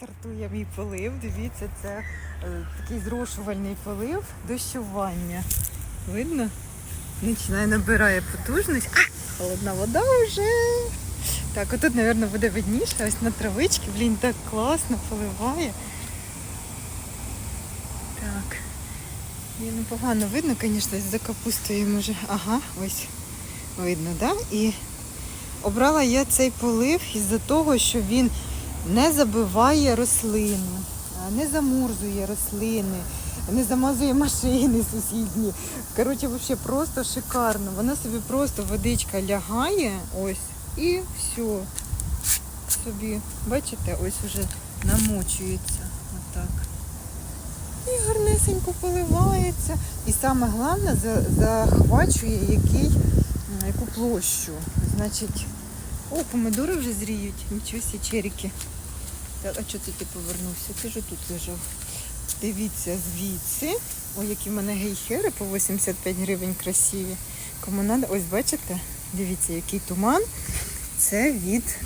Стартує мій полив. Дивіться, це е, такий зрошувальний полив дощування. Видно? Починає набирає потужність. А, холодна вода вже. Так, отут, мабуть, буде видніше, ось на травичці. Блін, так класно поливає. Так. Є непогано видно, звісно, за капустою може. Ага, ось видно, так? Да? І обрала я цей полив із-за того, що він не забиває рослину, а, не замурзує рослини, не замазує машини сусідні. Коротше, взагалі просто шикарно. Вона собі просто водичка лягає, ось, і все. Собі, бачите, ось уже намочується. Отак. І гарнесенько поливається. І саме головне захвачує який, яку площу. Значить, о, помидори вже зріють. Нічого сі черіки. А чого це ти повернувся? Ти ж тут лежав. Дивіться звідси. Ой, які в мене гейхери по 85 гривень красиві. Кому надо, ось бачите? Дивіться, який туман. Це від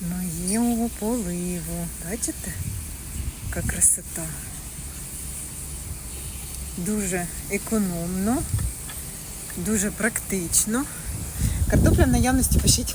моєго поливу. Бачите? Яка красота. Дуже економно, дуже практично. Картопля в наявності пишіть.